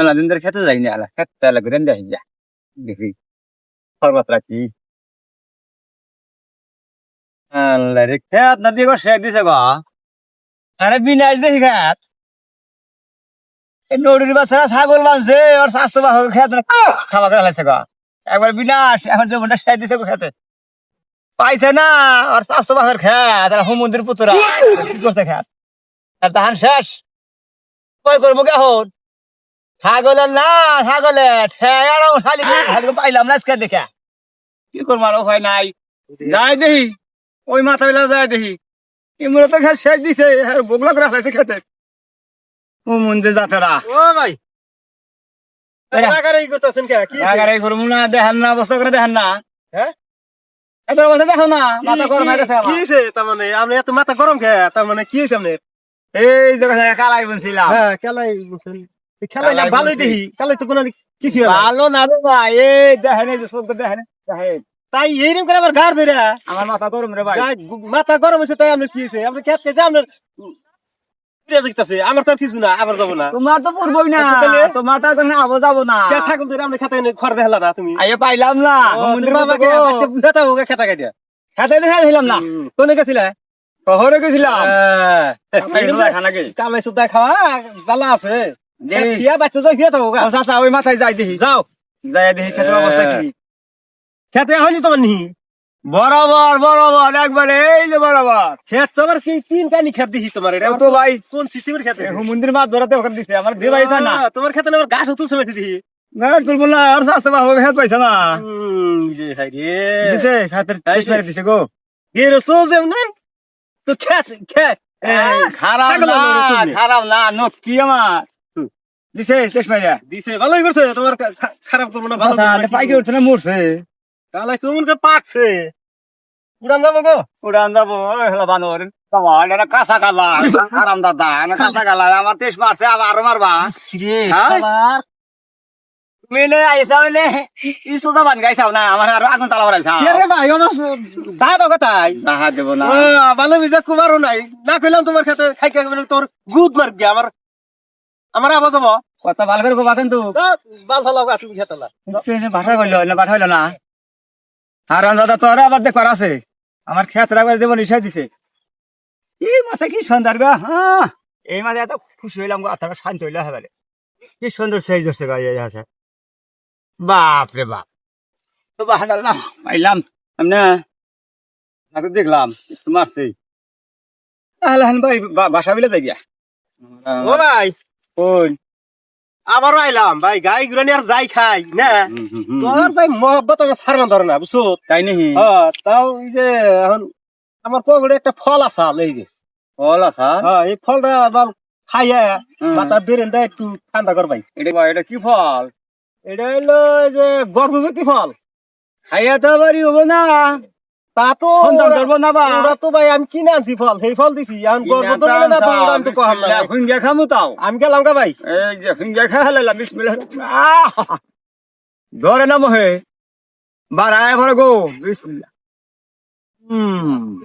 মেলা দিন ধরে খেতে যাইনি আলা খেতে আলা করে দেখি যা দেখি খরবাত রাখি আল্লাহ রে খেত না দিয়ে শেষ দিছে গো আরে বিনাশ দেখি খেত নদীর বাচ্চারা ছাগল ওর স্বাস্থ্য বাহ খেত গো একবার বিনাশ এখন জমিটা শেষ দিছে গো খেতে পাইছে না আর স্বাস্থ্য বাহের খেত আর হুমন্দির পুতুরা করছে খেত আর তাহান শেষ কই করব কে এখন ছাগলের না ছাগলের ঠেয়ারও শালিকে পাইলাম না আজকে দেখে। কি করব আর উপায় নাই। যাই দেখি ওই মাথা বেলা যায় দেখি। ইমরা তো খেত শেষ দিছে বগলা করে হালাইছে খেতে। ও মন্দির যাতেরা। ও ভাই। করতেছেন কে? কি এগারে করব না দেখেন না অবস্থা করে দেখেন না। হ্যাঁ? এবার অবস্থা দেখো না মাথা গরম হয়ে গেছে কি আমার। হয়েছে তার মানে আপনি এত মাথা গরম কে? তার মানে কি হয়েছে আপনার? এই দেখো কালাই বলছিলাম হ্যাঁ খেলাই বলছেন এই খেলাই না ভালোই দেখি খেলাই তো কোনো কিছু ভালো না রে ভাই এই দেখেন এই যে চোখ দেখেন দেখেন। তাই এইরকম করে আবার গার ধরে। আমার মাথা গরম রে ভাই। মাথা গরম হয়েছে তাই আপনার কি হয়েছে? আপনি খেত খেয়েছে আপনার প্রিয় আমার তো কিছু না আবার যাব না। তোমার তো পড়বই না? তোমার কোনো যাব কে খেতে খড় দেখালা না তুমি? আইয়া পাইলাম না মন্দির বাবাকে হোক খেতা না। কোনে গেছিলে? শহরে গেছিলাম? হ্যাঁ। খানা কামাই সুদ্ধা খাওয়া জ্বালা আছে। বাচ্চা থাকো চাচা ওই মাথায় যাই দেখি। যাও। যাই দেখি খেতে অবস্থা কি খেতে হয়নি তোমার নিহি? বরাবর বরাবর একবারে এই যে বরাবর। তোমার কি তিন কানি তোমার? এটা তো ভাই কোন সিস্টেমের খেতে মন্দির মাছ ধরাতে ওখানে দিছে আমার না। তোমার খেতে না আমার গাছ হতো সময় দেখি। না তুলবো না আর চাষতে বাবু খেত পাইছে না। যে হাই রে। দিছে খাতের এই মারি দিছে গো। এ রসো যেমন তো খেত খেত। খারাপ না। খারাপ না নোট কি আমার। দিছে মারিয়া দিছে ভালোই করছে তোমার খারাপ করব না ভালো পাইকে উঠছে না মরছে। কালাই পাকছে। উড়ান যাব গো। উড়ান যাব হলো বানর। তোমার এটা কাঁচা গালা আরাম দাদা কাঁচা গালা আমার তেইশ মারছে আবার আরও মারবা। রে হ্যাঁ? শালার। মিলে আইসা ই সুদা বান গাইছাও না আমার আরও আগুন চালা বাড়াইছা কে রে ভাই আমার দায় দাও কথাই দাহা দেব না। ভালো বিজা কুমারও নাই। না কইলাম তোমার খেতে খাই খাই মানে তোর গুদ মার গিয়া আমার আমার আবার যাব। কথা ভালো করে কবা কিন্তু। বাল ভালো খেতালা। ভাষা হইল না হইল না। হারান দাদা তোর আবার দেখ আছে। আমার ক্ষেত রাখবার দেবো নিশাই দিছে। এই মাথা কি সুন্দর গা হ্যাঁ এই মাঝে এত খুশি হইলাম গো আত্মাটা শান্ত হইল কি সুন্দর সেই ধরছে গা এই আছে। বাপ রে বাপ। তো বাহার না পাইলাম। আমি নাকি দেখলাম মারছে তাহলে বাসা বিলে যাই গিয়া। ও ভাই। ওই আবারও আইলাম ভাই গাই গুরানি আর যাই খাই না? তোর ভাই মহব্বত আমার সারমান ধরে না বুঝছ? তাই নাহি হ্যাঁ তাও এই যে এখন আমার পকেটে একটা ফল আসাল এই যে। ফল আসা হ্যাঁ এই ফলটা আবার খাইয়া। মাথা বেরেনটা একটু ঠান্ডা কর ভাই। এটা এটা কি ফল? এটা হইল এই যে গর্ভবতী ফল। খাইয়া তো বাড়ি হব না। তা তো সন্তান ওরা- না বা? ওরা তো ভাই আমি কিনে আনছি ফল সেই ফল দিছি। না তো আমি তো কহাম না ভাই। খামু তাও। আমি গেলাম গা ভাই। এই যে ফিঙ্গা খা হালাইলাম বিসমিল্লাহ। আহ! ধরে নাম হে। বাড়ায় ভরে গো বিসমিল্লাহ। হুম।